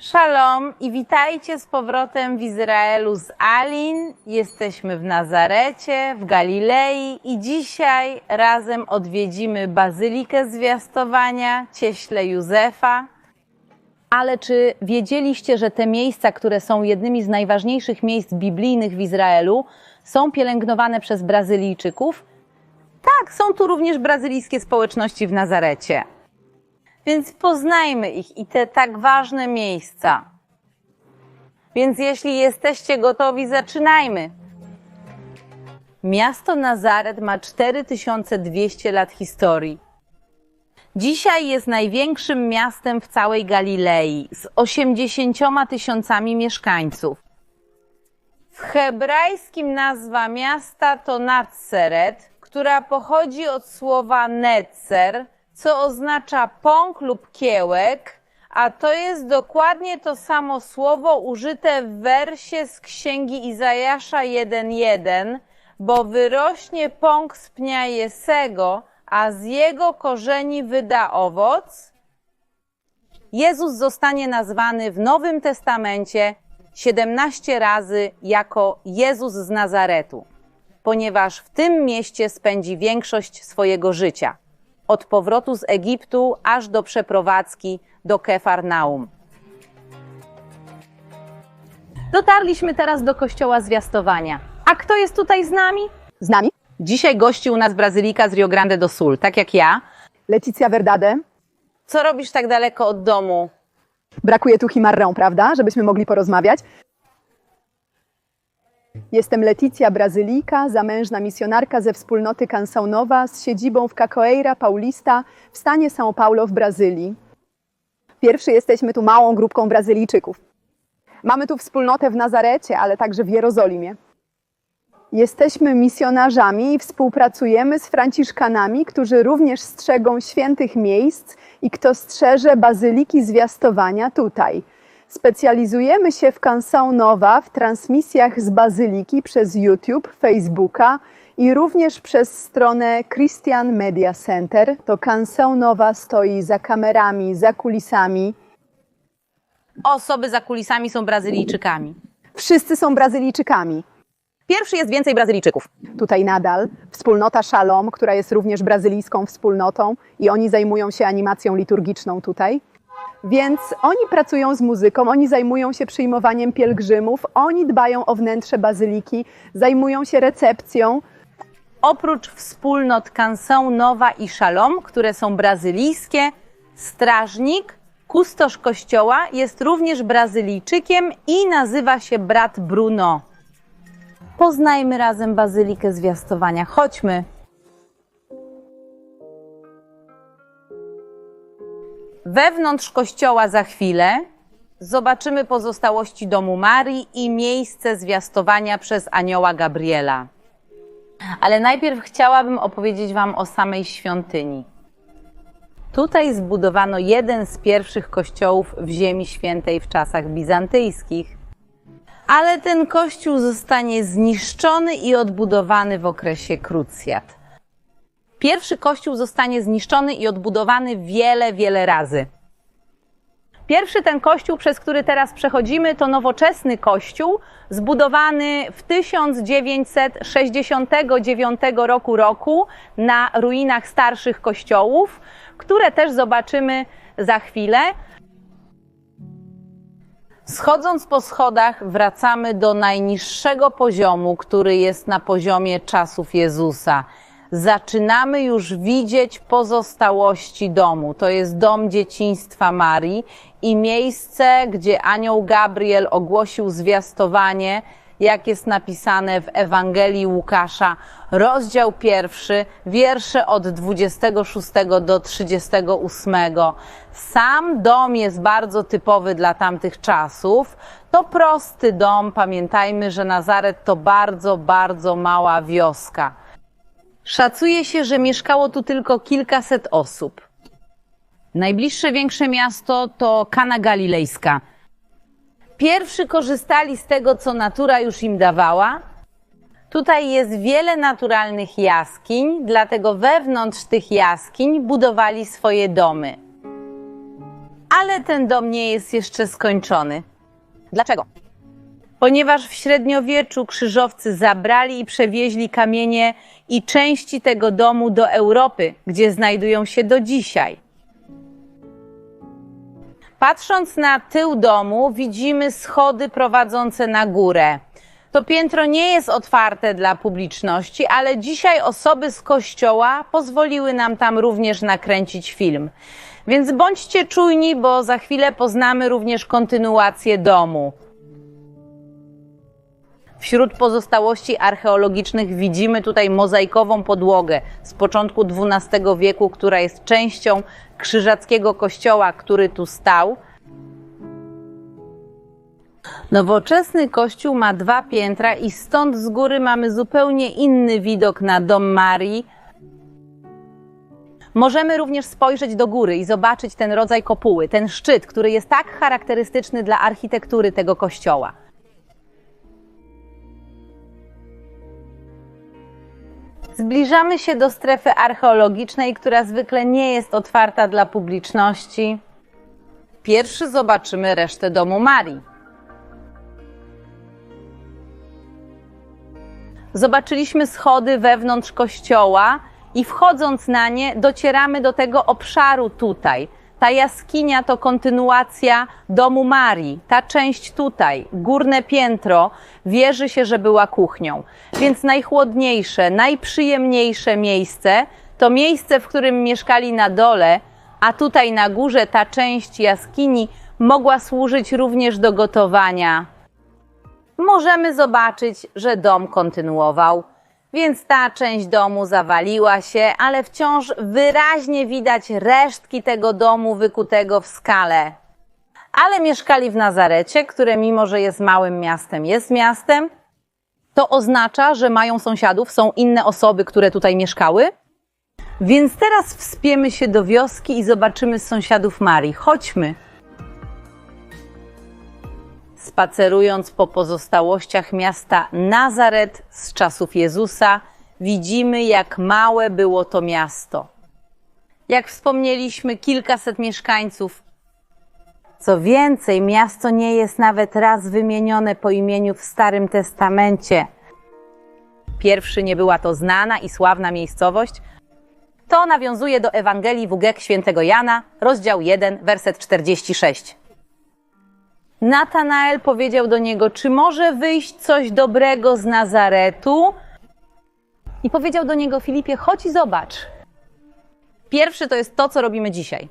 Shalom i witajcie z powrotem w Izraelu z Alin. Jesteśmy w Nazarecie, w Galilei i dzisiaj razem odwiedzimy Bazylikę Zwiastowania, cieśle Józefa. Ale czy wiedzieliście, że te miejsca, które są jednymi z najważniejszych miejsc biblijnych w Izraelu, są pielęgnowane przez Brazylijczyków? Tak, są tu również brazylijskie społeczności w Nazarecie. Więc poznajmy ich i te tak ważne miejsca. Więc jeśli jesteście gotowi, zaczynajmy. Miasto Nazaret ma 4200 lat historii. Dzisiaj jest największym miastem w całej Galilei z 80 tysiącami mieszkańców. W hebrajskim nazwa miasta to Natseret, która pochodzi od słowa netzer, co oznacza pąk lub kiełek, a to jest dokładnie to samo słowo użyte w wersie z księgi Izajasza 1.1, bo wyrośnie pąk z pnia Jesego, a z jego korzeni wyda owoc. Jezus zostanie nazwany w Nowym Testamencie 17 razy jako Jezus z Nazaretu, ponieważ w tym mieście spędzi większość swojego życia od powrotu z Egiptu aż do przeprowadzki do Kefarnaum. Dotarliśmy teraz do kościoła zwiastowania. A kto jest tutaj z nami? Z nami Dzisiaj gości u nas Brazylika z Rio Grande do Sul, tak jak ja. Leticia Verdade. Co robisz tak daleko od domu? Brakuje tu chimarrę, prawda? Żebyśmy mogli porozmawiać. Jestem Leticia Brazylika, zamężna misjonarka ze wspólnoty Canção z siedzibą w Cachoeira Paulista w stanie São Paulo w Brazylii. Pierwszy jesteśmy tu małą grupką Brazylijczyków. Mamy tu wspólnotę w Nazarecie, ale także w Jerozolimie. Jesteśmy misjonarzami i współpracujemy z Franciszkanami, którzy również strzegą świętych miejsc i kto strzeże Bazyliki Zwiastowania tutaj. Specjalizujemy się w Canção Nowa w transmisjach z Bazyliki przez YouTube, Facebooka i również przez stronę Christian Media Center. To Canção Nowa stoi za kamerami, za kulisami. Osoby za kulisami są Brazylijczykami. Wszyscy są Brazylijczykami. Pierwszy jest więcej Brazylijczyków. tutaj nadal, wspólnota Shalom, która jest również brazylijską wspólnotą i oni zajmują się animacją liturgiczną tutaj. Więc oni pracują z muzyką, oni zajmują się przyjmowaniem pielgrzymów, oni dbają o wnętrze bazyliki, zajmują się recepcją. Oprócz wspólnot Canção Nowa i Shalom, które są brazylijskie, strażnik, kustosz kościoła jest również Brazylijczykiem i nazywa się brat Bruno. Poznajmy razem Bazylikę Zwiastowania. Chodźmy. Wewnątrz kościoła za chwilę zobaczymy pozostałości domu Marii i miejsce zwiastowania przez anioła Gabriela. Ale najpierw chciałabym opowiedzieć Wam o samej świątyni. Tutaj zbudowano jeden z pierwszych kościołów w Ziemi Świętej w czasach bizantyjskich. Ale ten kościół zostanie zniszczony i odbudowany w okresie krucjat. Pierwszy kościół zostanie zniszczony i odbudowany wiele, wiele razy. Pierwszy ten kościół, przez który teraz przechodzimy, to nowoczesny kościół, zbudowany w 1969 roku, roku na ruinach starszych kościołów, które też zobaczymy za chwilę. Schodząc po schodach, wracamy do najniższego poziomu, który jest na poziomie czasów Jezusa. Zaczynamy już widzieć pozostałości domu. To jest dom dzieciństwa Marii i miejsce, gdzie anioł Gabriel ogłosił zwiastowanie, jak jest napisane w Ewangelii Łukasza, rozdział pierwszy, wiersze od 26 do 38. Sam dom jest bardzo typowy dla tamtych czasów. To prosty dom. Pamiętajmy, że Nazaret to bardzo, bardzo mała wioska. Szacuje się, że mieszkało tu tylko kilkaset osób. Najbliższe większe miasto to Kana Galilejska. Pierwszy korzystali z tego, co natura już im dawała. Tutaj jest wiele naturalnych jaskiń, dlatego wewnątrz tych jaskiń budowali swoje domy. Ale ten dom nie jest jeszcze skończony. Dlaczego? Ponieważ w średniowieczu krzyżowcy zabrali i przewieźli kamienie i części tego domu do Europy, gdzie znajdują się do dzisiaj. Patrząc na tył domu, widzimy schody prowadzące na górę. To piętro nie jest otwarte dla publiczności, ale dzisiaj osoby z kościoła pozwoliły nam tam również nakręcić film. Więc bądźcie czujni, bo za chwilę poznamy również kontynuację domu. Wśród pozostałości archeologicznych widzimy tutaj mozaikową podłogę z początku XII wieku, która jest częścią krzyżackiego kościoła, który tu stał. Nowoczesny kościół ma dwa piętra i stąd z góry mamy zupełnie inny widok na dom Marii. Możemy również spojrzeć do góry i zobaczyć ten rodzaj kopuły, ten szczyt, który jest tak charakterystyczny dla architektury tego kościoła. Zbliżamy się do strefy archeologicznej, która zwykle nie jest otwarta dla publiczności. Pierwszy zobaczymy resztę domu Marii. Zobaczyliśmy schody wewnątrz kościoła i wchodząc na nie docieramy do tego obszaru tutaj. Ta jaskinia to kontynuacja domu Marii. Ta część tutaj, górne piętro, wierzy się, że była kuchnią. Więc najchłodniejsze, najprzyjemniejsze miejsce to miejsce, w którym mieszkali na dole, a tutaj na górze ta część jaskini mogła służyć również do gotowania. Możemy zobaczyć, że dom kontynuował. Więc ta część domu zawaliła się, ale wciąż wyraźnie widać resztki tego domu wykutego w skale. Ale mieszkali w Nazarecie, które mimo, że jest małym miastem, jest miastem. To oznacza, że mają sąsiadów, są inne osoby, które tutaj mieszkały. Więc teraz wspiemy się do wioski i zobaczymy sąsiadów Marii. Chodźmy. Spacerując po pozostałościach miasta Nazaret z czasów Jezusa, widzimy, jak małe było to miasto. Jak wspomnieliśmy, kilkaset mieszkańców. Co więcej, miasto nie jest nawet raz wymienione po imieniu w Starym Testamencie. Pierwszy nie była to znana i sławna miejscowość. To nawiązuje do Ewangelii WG świętego Jana, rozdział 1, werset 46. Natanael powiedział do niego: Czy może wyjść coś dobrego z Nazaretu? I powiedział do niego Filipie: Chodź i zobacz. Pierwszy to jest to, co robimy dzisiaj.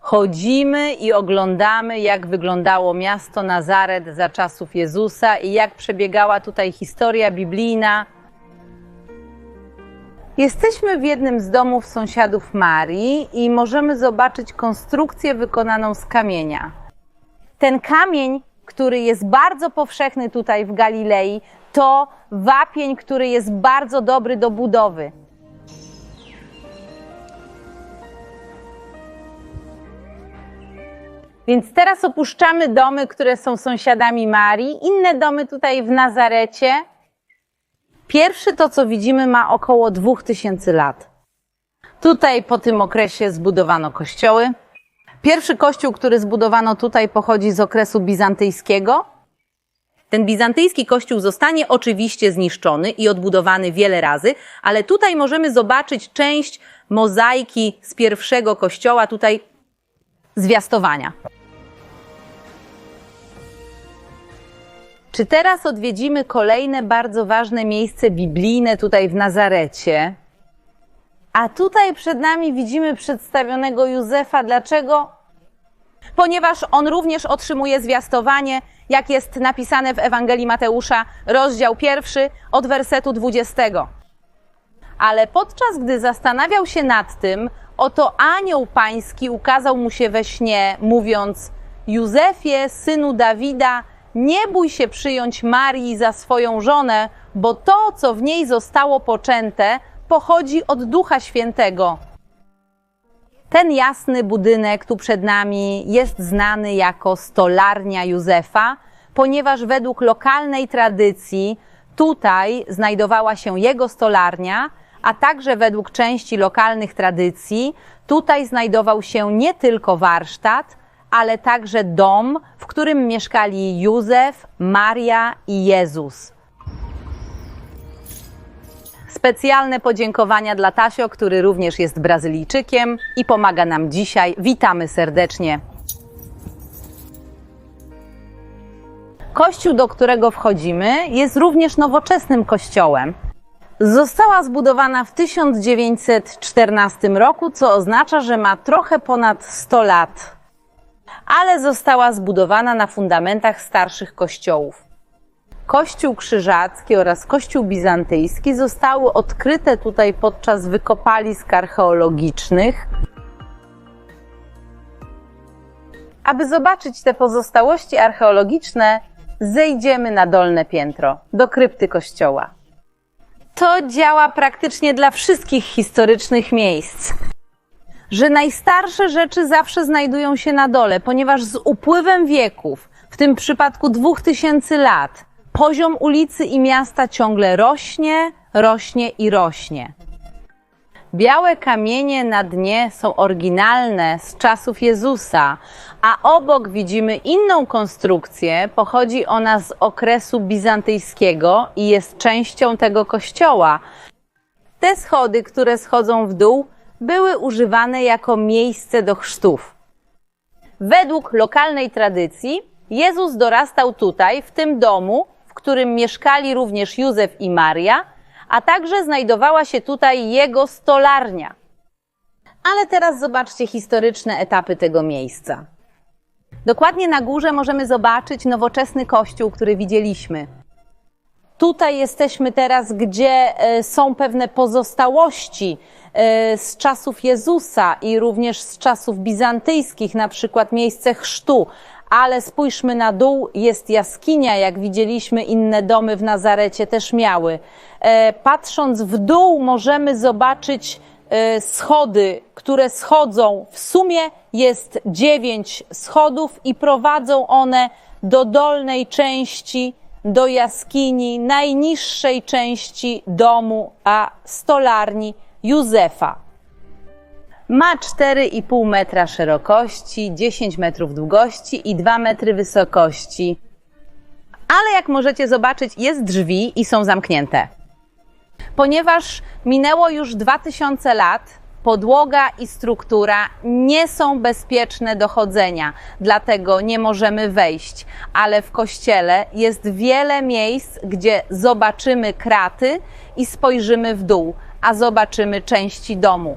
Chodzimy i oglądamy, jak wyglądało miasto Nazaret za czasów Jezusa i jak przebiegała tutaj historia biblijna. Jesteśmy w jednym z domów sąsiadów Marii i możemy zobaczyć konstrukcję wykonaną z kamienia. Ten kamień, który jest bardzo powszechny tutaj w Galilei, to wapień, który jest bardzo dobry do budowy. Więc teraz opuszczamy domy, które są sąsiadami Marii, inne domy tutaj w Nazarecie. Pierwszy to, co widzimy, ma około 2000 lat. Tutaj po tym okresie zbudowano kościoły. Pierwszy kościół, który zbudowano tutaj, pochodzi z okresu bizantyjskiego. Ten bizantyjski kościół zostanie oczywiście zniszczony i odbudowany wiele razy, ale tutaj możemy zobaczyć część mozaiki z pierwszego kościoła, tutaj zwiastowania. Czy teraz odwiedzimy kolejne bardzo ważne miejsce biblijne tutaj w Nazarecie? A tutaj przed nami widzimy przedstawionego Józefa. Dlaczego? Ponieważ on również otrzymuje zwiastowanie, jak jest napisane w Ewangelii Mateusza, rozdział pierwszy od wersetu 20. Ale podczas gdy zastanawiał się nad tym, oto anioł pański ukazał mu się we śnie, mówiąc: Józefie, synu Dawida, nie bój się przyjąć Marii za swoją żonę, bo to, co w niej zostało poczęte, pochodzi od Ducha Świętego. Ten jasny budynek tu przed nami jest znany jako stolarnia Józefa, ponieważ według lokalnej tradycji tutaj znajdowała się jego stolarnia, a także według części lokalnych tradycji tutaj znajdował się nie tylko warsztat, ale także dom, w którym mieszkali Józef, Maria i Jezus. Specjalne podziękowania dla Tasio, który również jest Brazylijczykiem i pomaga nam dzisiaj. Witamy serdecznie. Kościół, do którego wchodzimy, jest również nowoczesnym kościołem. Została zbudowana w 1914 roku, co oznacza, że ma trochę ponad 100 lat, ale została zbudowana na fundamentach starszych kościołów. Kościół krzyżacki oraz kościół bizantyjski zostały odkryte tutaj podczas wykopalisk archeologicznych. Aby zobaczyć te pozostałości archeologiczne, zejdziemy na dolne piętro, do krypty kościoła. To działa praktycznie dla wszystkich historycznych miejsc. Że najstarsze rzeczy zawsze znajdują się na dole, ponieważ z upływem wieków, w tym przypadku 2000 lat, poziom ulicy i miasta ciągle rośnie, rośnie i rośnie. Białe kamienie na dnie są oryginalne z czasów Jezusa, a obok widzimy inną konstrukcję. Pochodzi ona z okresu bizantyjskiego i jest częścią tego kościoła. Te schody, które schodzą w dół, były używane jako miejsce do chrztów. Według lokalnej tradycji Jezus dorastał tutaj, w tym domu, w którym mieszkali również Józef i Maria, a także znajdowała się tutaj jego stolarnia. Ale teraz zobaczcie historyczne etapy tego miejsca. Dokładnie na górze możemy zobaczyć nowoczesny kościół, który widzieliśmy. Tutaj jesteśmy teraz, gdzie e, są pewne pozostałości e, z czasów Jezusa i również z czasów bizantyjskich, na przykład miejsce chrztu. Ale spójrzmy na dół, jest jaskinia, jak widzieliśmy, inne domy w Nazarecie też miały. E, Patrząc w dół, możemy zobaczyć e, schody, które schodzą. W sumie jest dziewięć schodów i prowadzą one do dolnej części, do jaskini, najniższej części domu, a stolarni Józefa. Ma 4,5 metra szerokości, 10 metrów długości i 2 metry wysokości. Ale jak możecie zobaczyć, jest drzwi i są zamknięte. Ponieważ minęło już 2000 lat, podłoga i struktura nie są bezpieczne do chodzenia, dlatego nie możemy wejść. Ale w kościele jest wiele miejsc, gdzie zobaczymy kraty i spojrzymy w dół, a zobaczymy części domu.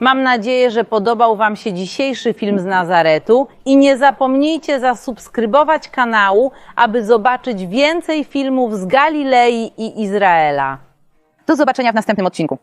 Mam nadzieję, że podobał Wam się dzisiejszy film z Nazaretu i nie zapomnijcie zasubskrybować kanału, aby zobaczyć więcej filmów z Galilei i Izraela. Do zobaczenia w następnym odcinku.